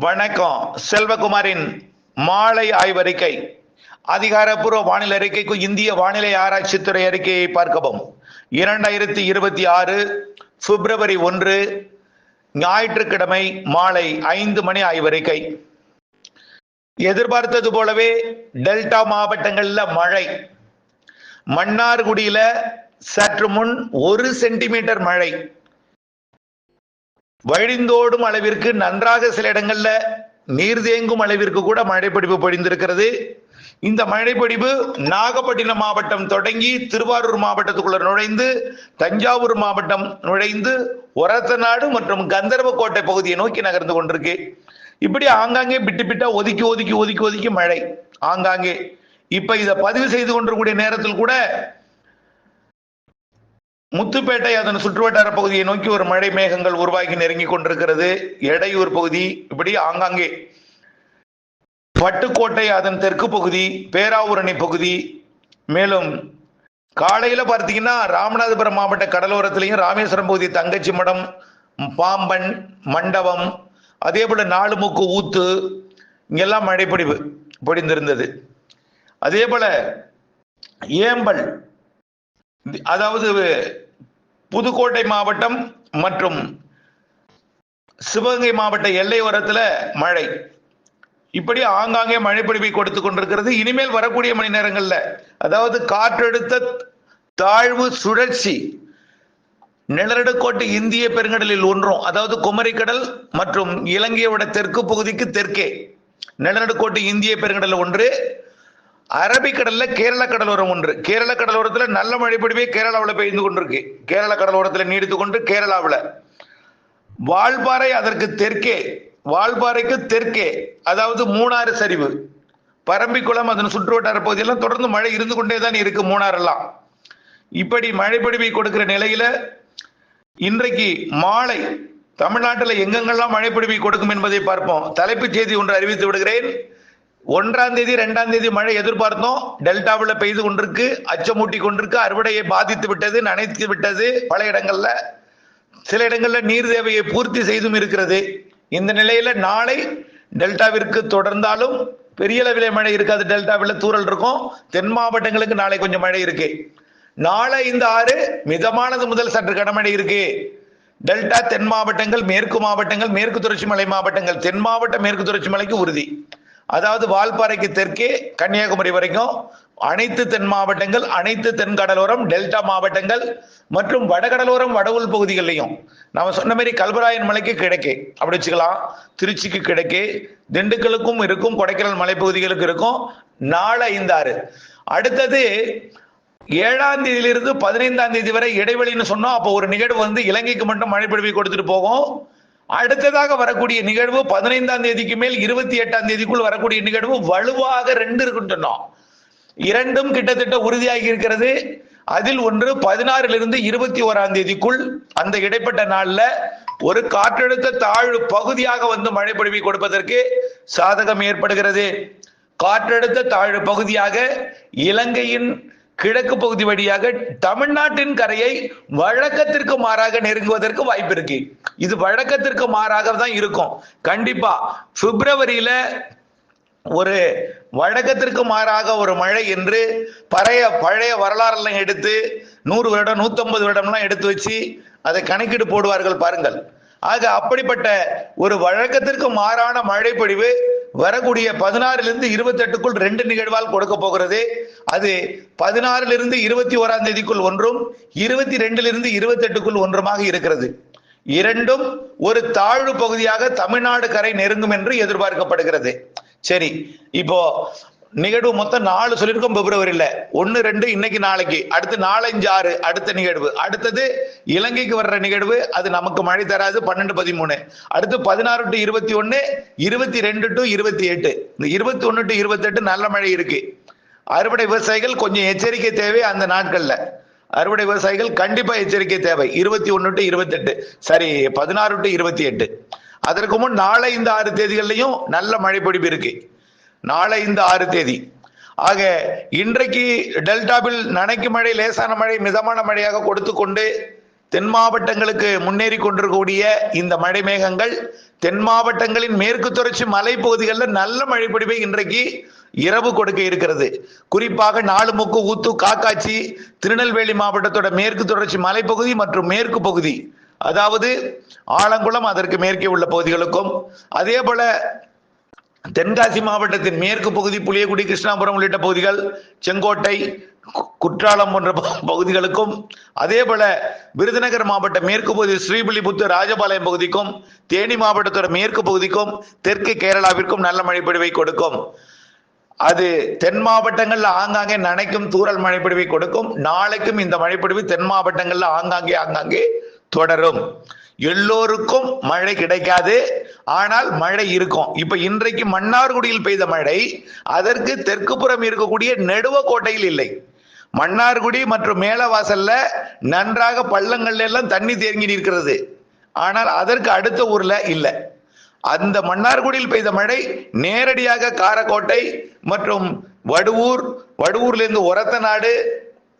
வணக்கம். செல்வகுமாரின் மாலை ஆய்வறிக்கை. அதிகாரப்பூர்வ வானிலை அறிக்கைக்கு இந்திய வானிலை ஆராய்ச்சித்துறை அறிக்கையை பார்க்கவும். இரண்டாயிரத்தி இருபத்தி ஆறு பிப்ரவரி ஒன்று ஞாயிற்றுக்கிழமை மாலை ஐந்து மணி ஆய்வறிக்கை. எதிர்பார்த்தது போலவே டெல்டா மாவட்டங்களில் மழை. மன்னார்குடியில சற்று முன் ஒரு சென்டிமீட்டர் மழை. வழிந்தோடும் அளவிற்கு நன்றாக சில இடங்கள்ல நீர் தேங்கும் அளவிற்கு கூட மழைப்பிடிப்பு பொழிந்திருக்கிறது. இந்த மழைப்பிடிப்பு நாகப்பட்டினம் மாவட்டம் தொடங்கி திருவாரூர் மாவட்டத்துக்குள்ள நுழைந்து தஞ்சாவூர் மாவட்டம் நுழைந்து ஒரத்தநாடு மற்றும் கந்தர்வக்கோட்டை பகுதியை நோக்கி நகர்ந்து கொண்டிருக்கு. இப்படி ஆங்காங்கே பிட்டு பிட்டா ஒதுக்கி ஒதுக்கி ஒதுக்கி ஒதுக்கி மழை. ஆங்காங்கே. இப்ப இதை பதிவு செய்து கொண்டிருக்கூடிய நேரத்தில் கூட முத்துப்பேட்டை அதன் சுற்றுவட்டார பகுதியை நோக்கி ஒரு மழை மேகங்கள் உருவாகி நெருங்கி கொண்டிருக்கிறது. எடையூர் பகுதி இப்படி ஆங்காங்கே. பட்டுக்கோட்டை அதன் தெற்கு பகுதி பேராவூரணி பகுதி. மேலும் காலையில பார்த்தீங்கன்னா ராமநாதபுரம் மாவட்ட கடலோரத்திலையும் ராமேஸ்வரம் பகுதி தங்கச்சி மடம் பாம்பன் மண்டபம் அதே போல நாலுமுக்கு ஊத்து இங்கெல்லாம் மழைப்பொடிவு பொடிந்திருந்தது அதே போல ஏம்பல் அதாவது புதுக்கோட்டை மாவட்டம் மற்றும் சிவகங்கை மாவட்ட எல்லையோரத்தில் மழை. இப்படி ஆங்காங்கே மழை பொழிவை கொடுத்து கொண்டிருக்கிறது. இனிமேல் வரக்கூடிய மணி நேரங்களில் அதாவது காற்றழுத்த தாழ்வு சுழற்சி நிலநடுக்கோட்டு இந்திய பெருங்கடலில் ஒன்றும். அதாவது குமரிக்கடல் மற்றும் இலங்கையோட தெற்கு பகுதிக்கு தெற்கே. நிலநடுக்கோட்டு இந்திய பெருங்கடல் ஒன்று அரபிக்கடல்ல கேரள கடலோரம் ஒன்று. கேரள கடலோரத்துல நல்ல மழை பொழிவே கேரளாவில் பெய்து கொண்டிருக்கு. கேரள கடலோரத்தில் நீடித்து கொண்டு கேரளாவில். வால்பாறை அதற்கு தெற்கே வால்பாறைக்கு தெற்கே அதாவது மூணாறு சரிவு. பரம்பிக்குளம் அதன் சுற்றுவட்டார பகுதியெல்லாம் தொடர்ந்து மழை இருந்து கொண்டே தான் இருக்கு மூணாறெல்லாம். இப்படி மழை பொழிவை கொடுக்கிற நிலையில இன்றைக்கு மாலை தமிழ்நாட்டில் எங்கெங்கெல்லாம் மழை பொழிவை கொடுக்கும் என்பதை பார்ப்போம். தலைப்புச் செய்தி ஒன்று அறிவித்து விடுகிறேன். ஒன்றாம் தேதி ரெண்டாம் தேதி மழை எதிர்பார்த்தோம். டெல்டாவில் பெய்து கொண்டிருக்கு அச்சமூட்டி கொண்டிருக்கு. அறுவடையை பாதித்து விட்டது நனைத்து விட்டது பல இடங்கள்ல. சில இடங்களில் நீர் தேவையை பூர்த்தி செய்தும் இருக்கிறது. இந்த நிலையில நாளை டெல்டாவிற்கு தொடர்ந்தாலும் பெரிய அளவிலே மழை இருக்காது. டெல்டாவில் தூரல் இருக்கும். தென் மாவட்டங்களுக்கு நாளை கொஞ்சம் மழை இருக்கு. நாளை இந்த ஆறு மிதமானது முதல் சற்று கனமழை இருக்கு. டெல்டா தென் மாவட்டங்கள் மேற்கு மாவட்டங்கள் மேற்கு தொடர்ச்சி மலை மாவட்டங்கள். தென் மாவட்ட மேற்கு தொடர்ச்சி மலைக்கு உறுதி. அதாவது வால்பாறைக்கு தெற்கே கன்னியாகுமரி வரைக்கும் அனைத்து தென் மாவட்டங்கள் அனைத்து தென்கடலோரம் டெல்டா மாவட்டங்கள் மற்றும் வடகடலோரம் வட உள் பகுதிகளிலையும். நாம சொன்ன மாதிரி கல்வராயன் மலைக்கு கிழக்கே. அப்படி வச்சுக்கலாம். திருச்சிக்கு கிழக்கே திண்டுக்கலுக்கும் இருக்கும் கொடைக்கானல் மலைப்பகுதிகளுக்கு இருக்கும். நாலு ஐந்து ஆறு அடுத்தது ஏழாம் தேதியிலிருந்து பதினைந்தாம் தேதி வரை இடைவெளின்னு சொன்னோம். அப்போ ஒரு நிகழ்வு வந்து இலங்கைக்கு மட்டும் மழை பொழிவை கொடுத்துட்டு போகும். அடுத்ததாக வரக்கூடிய நிகழ்வு பதினைந்தாம் தேதிக்கு மேல் இருபத்தி எட்டாம் தேதிக்குள் வரக்கூடிய நிகழ்வு வலுவாக ரெண்டு இருக்குன்னு சொன்னோம். இரண்டும் கிட்டத்தட்ட உறுதியாகி இருக்கிறது. அதில் ஒன்று பதினாறிலிருந்து இருபத்தி ஓராம் தேதிக்குள் அந்த இடைப்பட்ட நாள்ல ஒரு காற்றழுத்த தாழ்வு பகுதியாக வந்து மழை பொழிவை கொடுப்பதற்கு சாதகம் ஏற்படுகிறது. காற்றழுத்த தாழ்வு பகுதியாக இலங்கையின் கிழக்கு பகுதி வழியாக தமிழ்நாட்டின் கரையை வழக்கத்திற்கு மாறாக நெருங்குவதற்கு வாய்ப்பு இருக்கு. இது வழக்கத்திற்கு மாறாக தான் இருக்கும். கண்டிப்பா பிப்ரவரியில ஒரு வழக்கத்திற்கு மாறாக ஒரு மழை என்று பழைய பழைய வரலாறுலாம் எடுத்து நூறு வருடம் நூத்தம்பது வருடம்லாம் எடுத்து வச்சு அதை கணக்கீடு போடுவார்கள் பாருங்கள். ஆக அப்படிப்பட்ட ஒரு வழக்கத்திற்கு மாறான மழைப்பொழிவு வரக்கூடிய பதினாறிலிருந்து இருபத்தி எட்டுக்குள் ரெண்டு நிகழ்வால் கொடுக்க போகிறது. அது பதினாறிலிருந்து இருபத்தி ஓராம் தேதிக்குள் ஒன்றும் இருபத்தி ரெண்டிலிருந்து இருபத்தி எட்டுக்குள் ஒன்றுமாக இருக்கிறது. இரண்டும் ஒரு தாழ்வு பகுதியாக தமிழ்நாடு கரை நெருங்கும் என்று எதிர்பார்க்கப்படுகிறது. சரி இப்போ நிகழ்வு மொத்தம் நாலு சொல்லியிருக்கோம் பிப்ரவரியில. ஒன்னு ரெண்டு இன்னைக்கு நாளைக்கு. அடுத்து நாலஞ்சு ஆறு அடுத்த நிகழ்வு. அடுத்தது இலங்கைக்கு வர்ற நிகழ்வு அது நமக்கு மழை தராது பன்னெண்டு பதிமூணு. அடுத்து பதினாறு டு இருபத்தி ஒன்னு இருபத்தி ரெண்டு டு இருபத்தி எட்டு இந்த இருபத்தி ஒன்னு டு இருபத்தி எட்டு நல்ல மழை இருக்கு. அறுவடை விவசாயிகள் கொஞ்சம் எச்சரிக்கை தேவை அந்த நாட்கள்ல. அறுவடை விவசாயிகள் கண்டிப்பா எச்சரிக்கை தேவை. இருபத்தி ஒன்னு டு இருபத்தி எட்டு சரி பதினாறு டு இருபத்தி எட்டு அதற்கு முன் நாளை இந்த ஆறு தேதிகள்லையும் நல்ல மழை பொழிவு இருக்கு. நாளை இந்த ஆறு தேதி. ஆக இன்றைக்கு டெல்டாவில் நனைக்கு மழை லேசான மழை மிதமான மழையாக கொடுத்து கொண்டு தென் மாவட்டங்களுக்கு முன்னேறி கொண்டிருக்கக்கூடிய இந்த மழை மேகங்கள் தென் மாவட்டங்களின் மேற்கு தொடர்ச்சி மலைப்பகுதிகளில் நல்ல மழை இன்றைக்கு இரவு கொடுக்க இருக்கிறது. குறிப்பாக நாலுமுக்கு ஊத்து காக்காட்சி திருநெல்வேலி மாவட்டத்தோட மேற்கு தொடர்ச்சி மலைப்பகுதி மற்றும் மேற்கு பகுதி. அதாவது ஆலங்குளம் அதற்கு மேற்கே உள்ள பகுதிகளுக்கும் அதே போல தென்காசி மாவட்டத்தின் மேற்கு பகுதி புளியகுடி கிருஷ்ணாபுரம் உள்ளிட்ட பகுதிகள் செங்கோட்டை குற்றாலம் போன்ற பகுதிகளுக்கும் அதே போல விருதுநகர் மாவட்ட மேற்கு பகுதி ஸ்ரீபில்லிபுத்தூர் ராஜபாளையம் பகுதிக்கும் தேனி மாவட்டத்தோட மேற்கு பகுதிக்கும் தெற்கு கேரளாவிற்கும் நல்ல மழைப்பொழிவை கொடுக்கும். அது தென் மாவட்டங்கள்ல ஆங்காங்கே நனைக்கும் தூறல் மழைப்பொழிவை கொடுக்கும். நாளைக்கும் இந்த மழைப்பொழிவு தென் மாவட்டங்கள்ல ஆங்காங்கே ஆங்காங்கே தொடரும். எல்லோருக்கும் மழை கிடைக்காது. ஆனால் மழை இருக்கும். இப்ப இன்றைக்கு மன்னார்குடியில் பெய்த மழை அதற்கு தெற்கு புறம் இருக்கக்கூடிய நெடுவக்கோட்டையில் இல்லை. மன்னார்குடி மற்றும் மேலவாசல்ல நன்றாக பள்ளங்கள்ல எல்லாம் தண்ணி தேங்கி நிற்கிறது. ஆனால் அதற்கு அடுத்த ஊர்ல இல்லை. அந்த மன்னார்குடியில் பெய்த மழை நேரடியாக காரக்கோட்டை மற்றும் வடுவூர் வடுவூர்லேருந்து உரத்த நாடு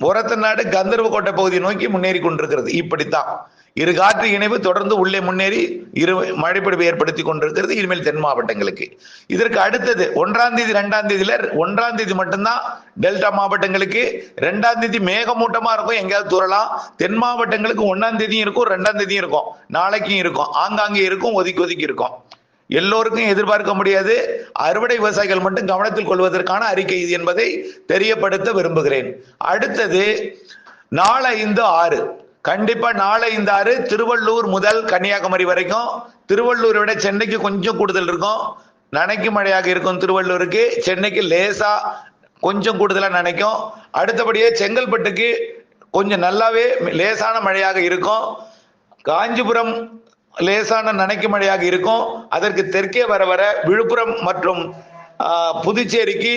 உரத்த நாடு கந்தர்வ கோட்டை பகுதியை நோக்கி முன்னேறி கொண்டிருக்கிறது. இப்படித்தான். இரு காற்று இணைவு தொடர்ந்து உள்ளே முன்னேறி இரு மழைப்பொழிவை ஏற்படுத்தி கொண்டிருக்கிறது. இனிமேல் தென் மாவட்டங்களுக்கு. இதற்கு அடுத்தது ஒன்றாம் தேதி ரெண்டாம் தேதியில ஒன்றாம் தேதி மட்டும்தான் டெல்டா மாவட்டங்களுக்கு. ரெண்டாம் தேதி மேகமூட்டமா இருக்கும். எங்கேயாவது தூரலாம் தென் மாவட்டங்களுக்கு ஒன்னாம் தேதியும் இருக்கும் ரெண்டாம் தேதியும் இருக்கும். நாளைக்கும் இருக்கும். ஆங்காங்கே இருக்கும் ஒதுக்கி ஒதுக்கி இருக்கும். எல்லோருக்கும் எதிர்பார்க்க முடியாது. அறுவடை விவசாயிகள் மட்டும் கவனத்தில் கொள்வதற்கான அறிக்கை இது என்பதை தெரியப்படுத்த விரும்புகிறேன். அடுத்தது நாலு ஐந்து ஆறு. கண்டிப்பா நாளை இந்த ஆறு திருவள்ளூர் முதல் கன்னியாகுமரி வரைக்கும் திருவள்ளூரை விட சென்னைக்கு கொஞ்சம் கூடுதல் இருக்கும். நனைக்கும் மழையாக இருக்கும் திருவள்ளூருக்கு. சென்னைக்கு லேசா கொஞ்சம் கூடுதலா நினைக்கும். அடுத்தபடியே செங்கல்பட்டுக்கு கொஞ்சம் நல்லாவே லேசான மழையாக இருக்கும். காஞ்சிபுரம் லேசான நனைக்கு மழையாக இருக்கும். அதற்கு தெற்கே வர வர விழுப்புரம் மற்றும் புதுச்சேரிக்கு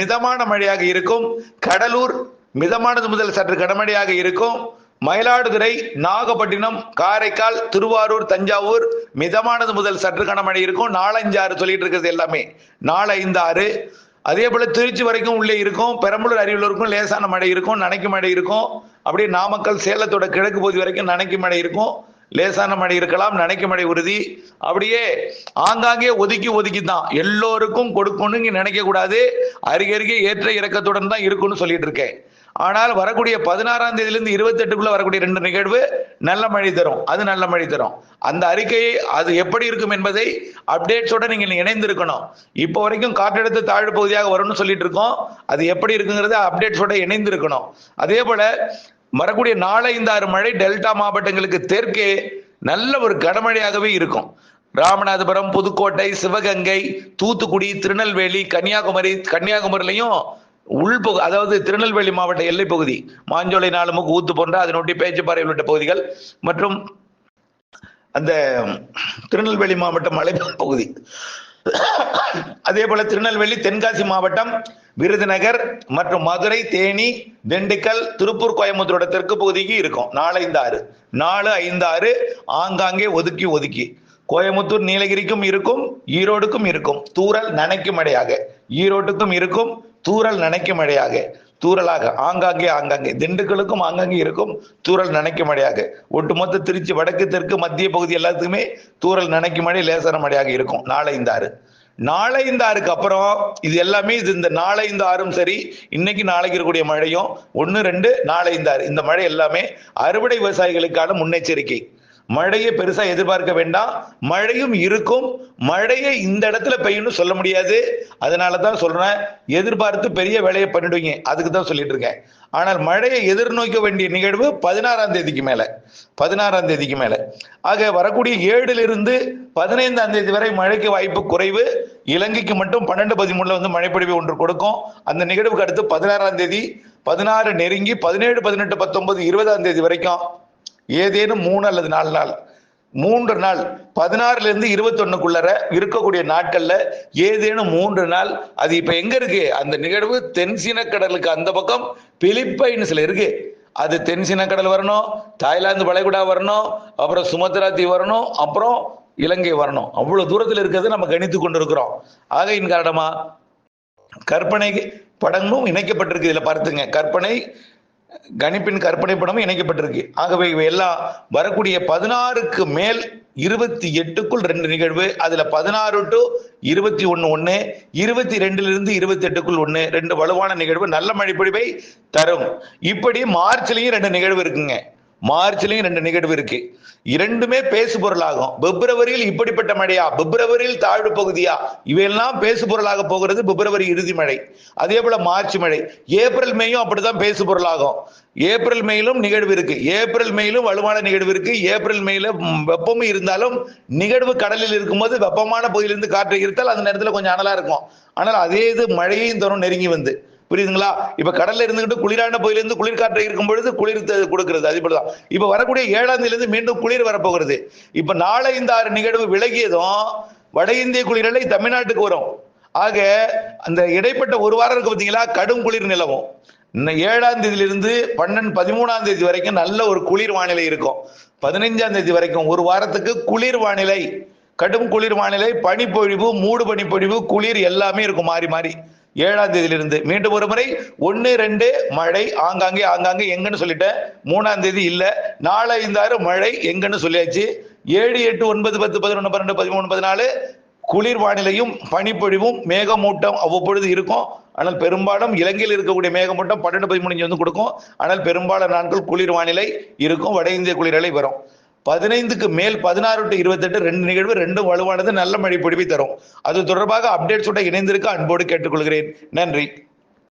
மிதமான மழையாக இருக்கும். கடலூர் மிதமானது முதல் சற்று கனமழையாக இருக்கும். மயிலாடுதுறை நாகப்பட்டினம் காரைக்கால் திருவாரூர் தஞ்சாவூர் மிதமானது முதல் சற்று கனமழை இருக்கும். நாலஞ்சு ஆறு சொல்லிட்டு இருக்கிறது எல்லாமே. நாலு ஐந்து ஆறு அதே போல திருச்சி வரைக்கும் உள்ளே இருக்கும். பெரம்பலூர் அரியலூருக்கும் லேசான மழை இருக்கும். நனைக்கு மழை இருக்கும். அப்படியே நாமக்கல் சேலத்தோட கிழக்கு பகுதி வரைக்கும் நனைக்கு மழை இருக்கும். லேசான மழை இருக்கலாம். நனைக்கு மழை உறுதி. அப்படியே ஆங்காங்கே ஒதுக்கி ஒதுக்கி தான் எல்லோருக்கும் கொடுக்கணும்னு நினைக்க கூடாது. அருகே ஏற்ற இறக்கத்துடன் தான் இருக்கும்னு சொல்லிட்டு இருக்கேன். ஆனால் வரக்கூடிய பதினாறாம் தேதியிலிருந்து இருபத்தி எட்டுக்குள்ள வரக்கூடிய ரெண்டு நிகழ்வு நல்ல மழை தரும். அது நல்ல மழை தரும். அந்த அறிக்கையை அது எப்படி இருக்கும் என்பதை அப்டேட்ஸோட நீங்கள் இணைந்திருக்கணும். இப்போ வரைக்கும் காற்றழுத்த தாழ்வு பகுதியாக வரும்னு சொல்லிட்டு இருக்கோம். அது எப்படி இருக்குங்கிறத அப்டேட்ஸோட இணைந்திருக்கணும். அதே போல வரக்கூடிய நாளை ஆறு மழை டெல்டா மாவட்டங்களுக்கு தெற்கே நல்ல ஒரு கனமழையாகவே இருக்கும். ராமநாதபுரம் புதுக்கோட்டை சிவகங்கை தூத்துக்குடி திருநெல்வேலி கன்னியாகுமரி கன்னியாகுமரியிலையும் உள்பகு அதாவது திருநெல்வேலி மாவட்ட எல்லைப் பகுதி மாஞ்சோலை நாலுமுக்கு ஊத்து போன்ற அதனொட்டி பேச்சுப்பாறை உள்ளிட்ட பகுதிகள் மற்றும் அந்த திருநெல்வேலி மாவட்டம் மலை பகுதி. அதே போல திருநெல்வேலி தென்காசி மாவட்டம் விருதுநகர் மற்றும் மதுரை தேனி திண்டுக்கல் திருப்பூர் கோயம்புத்தூரோட தெற்கு பகுதிக்கு இருக்கும். நாலு ஐந்து ஆறு. நாலு ஐந்து ஆறு ஆங்காங்கே ஒதுக்கி ஒதுக்கி. கோயம்புத்தூர் நீலகிரிக்கும் இருக்கும் ஈரோடுக்கும் இருக்கும். தூரல் நனைக்கும் இடையாக. ஈரோட்டுக்கும் இருக்கும் தூறல் நினைக்கும் மழையாக தூறலாக ஆங்காங்கே ஆங்காங்கே. திண்டுக்கலுக்கும் ஆங்காங்கே இருக்கும் தூரல் நினைக்கும் மழையாக ஒட்டுமொத்த திருச்சி வடக்கு தெற்கு மத்திய பகுதி எல்லாத்துக்குமே தூறல் நினைக்கும் மழை லேசான மழையாக இருக்கும். நாளை ஆறு. நாளை ஆறுக்கு அப்புறம் இது எல்லாமே இது இந்த நாளை ஆறும் சரி இன்னைக்கு நாளைக்கு இருக்கக்கூடிய மழையும் ஒன்று ரெண்டு நாளை ஆறு. இந்த மழை எல்லாமே அறுவடை விவசாயிகளுக்கான முன்னெச்சரிக்கை. மழையை பெருசா எதிர்பார்க்க வேண்டாம். மழையும் இருக்கும். மழையை இந்த இடத்துல பெய்யும்னு சொல்ல முடியாது. அதனால தான் சொல்றேன். எதிர்பார்த்து பெரிய வேலையை பண்ணிடுவீங்க. அதுக்கு தான் சொல்லிட்டு இருக்கேன். ஆனால் மழையை எதிர்நோக்க வேண்டிய நிகழ்வு பதினாறாம் தேதிக்கு மேல. பதினாறாம் தேதிக்கு மேல. ஆக வரக்கூடிய ஏழுல இருந்து பதினைந்தாம் தேதி வரை மழைக்கு வாய்ப்பு குறைவு. இலங்கைக்கு மட்டும் பன்னெண்டு பதிமூணுல வந்து மழைப்பொழிவு ஒன்று கொடுக்கும். அந்த நிகழ்வுக்கு அடுத்து பதினாறாம் தேதி பதினாறு நெருங்கி பதினேழு பதினெட்டு பத்தொன்பது இருபதாம் தேதி வரைக்கும் ஏதேனும் மூணு அல்லது நாலு நாள். மூன்று நாள். பதினாறுல இருந்து இருபத்தொன்னுக்குள்ளர இருக்கக்கூடிய நாட்கள்ல ஏதேனும் மூன்று நாள். அது இப்ப எங்க இருக்கு? அந்த நிகழ்வு தென்சீன கடலுக்கு அந்த பக்கம் பிலிப்பைன்ஸ்ல இருக்கு. அது தென்சீன கடல் வரணும் தாய்லாந்து வளைகுடா வரணும் அப்புறம் சுமத்ரா தீ வரணும் அப்புறம் இலங்கை வரணும். அவ்வளவு தூரத்தில் இருக்கிறது நம்ம கணித்து கொண்டிருக்கிறோம். ஆகையின் காரணமா கற்பனை படங்களும் இணைக்கப்பட்டிருக்கு இதில் பார்த்துங்க. கற்பனை கணிப்பின் கற்பனை படமும் இணைக்கப்பட்டிருக்கு. ஆகவே இவை எல்லாம் வரக்கூடிய பதினாறுக்கு மேல் இருபத்தி எட்டுக்குள் ரெண்டு நிகழ்வு. அதுல பதினாறு டு இருபத்தி ஒன்னு ஒன்னு இருபத்தி ரெண்டுல இருந்து இருபத்தி எட்டுக்குள் ஒன்று ரெண்டு வலுவான நிகழ்வு நல்ல மழைப்பொழிவை தரும். இப்படி மார்ச்லயும் ரெண்டு நிகழ்வு இருக்குங்க. மார்ச்லயும் ரெண்டு நிகழ்வு இருக்கு. இரண்டுமே பேசு பொருளாகும் பிப்ரவரியில் இப்படிப்பட்ட மழையா? பிப்ரவரியில் தாழ்வு பகுதியா? இவையெல்லாம் பேசு பொருளாக போகிறது பிப்ரவரி இறுதி மழை. அதே போல மார்ச் மழை. ஏப்ரல் மேயும் அப்படித்தான் பேசு பொருளாகும் ஏப்ரல் மேயிலும் நிகழ்வு இருக்கு. ஏப்ரல் மேயிலும் வலுவான நிகழ்வு இருக்கு. ஏப்ரல் மேல வெப்பமும் இருந்தாலும் நிகழ்வு கடலில் இருக்கும்போது வெப்பமான பகுதியிலிருந்து காற்று இருந்தால் அந்த நேரத்தில் கொஞ்சம் அனலா இருக்கும். ஆனால் அதே இது மழையையும் தரும் நெருங்கி வந்து. புரியுதுங்களா? இப்ப கடல்ல இருந்துகிட்டு குளிரான பகுதியிலிருந்து குளிர் காற்றை இருக்கும் பொழுது குளிர் கொடுக்கிறது. அதே போலதான் இப்ப வரக்கூடிய ஏழாம் தேதியிலிருந்து மீண்டும் குளிர் வரப்போகிறது. இப்ப நாளை இந்த ஆறு நிகழ்வு விலகியதும் வட இந்திய குளிரலை தமிழ்நாட்டுக்கு வரும். ஆக அந்த இடைப்பட்ட ஒரு வாரம் இருக்கு பாத்தீங்களா? கடும் குளிர் நிலவும். ஏழாம் தேதியிலிருந்து பன்னெண்டு பதிமூணாம் தேதி வரைக்கும் நல்ல ஒரு குளிர் வானிலை இருக்கும். பதினைஞ்சாம் தேதி வரைக்கும் ஒரு வாரத்துக்கு குளிர் வானிலை கடும் குளிர் வானிலை பனிப்பொழிவு மூடு பனிப்பொழிவு குளிர் எல்லாமே இருக்கும் மாறி மாறி. ஏழாம் தேதியிலிருந்து மீண்டும் ஒரு முறை ஒன்னு ரெண்டு மழை ஆங்காங்கே ஆங்காங்கே எங்கன்னு சொல்லிட்டேன். மூணாம் தேதி இல்ல. நாலு ஐந்தாறு மழை எங்கன்னு சொல்லியாச்சு. ஏழு எட்டு ஒன்பது பத்து பதினொன்று பன்னெண்டு பதிமூணு பதினாலு குளிர் வானிலையும் பனிப்பொழிவும் மேகமூட்டம் அவ்வப்பொழுது இருக்கும். ஆனால் பெரும்பாலும் இலங்கையில் இருக்கக்கூடிய மேகமூட்டம் பன்னெண்டு பதிமூணு வந்து கொடுக்கும். ஆனால் பெரும்பாலான நாட்கள் குளிர் வானிலை இருக்கும். வட இந்திய குளிரலை வரும். பதினைந்துக்கு மேல் பதினாறு டு இருபத்தெட்டு ரெண்டு நிகழ்வு ரெண்டும் வலுவானது நல்ல மழை பொழிவை தரும். அது தொடர்பாக அப்டேட்ஸோட இணைந்திருக்க அன்போடு கேட்டுக்கொள்கிறேன். நன்றி.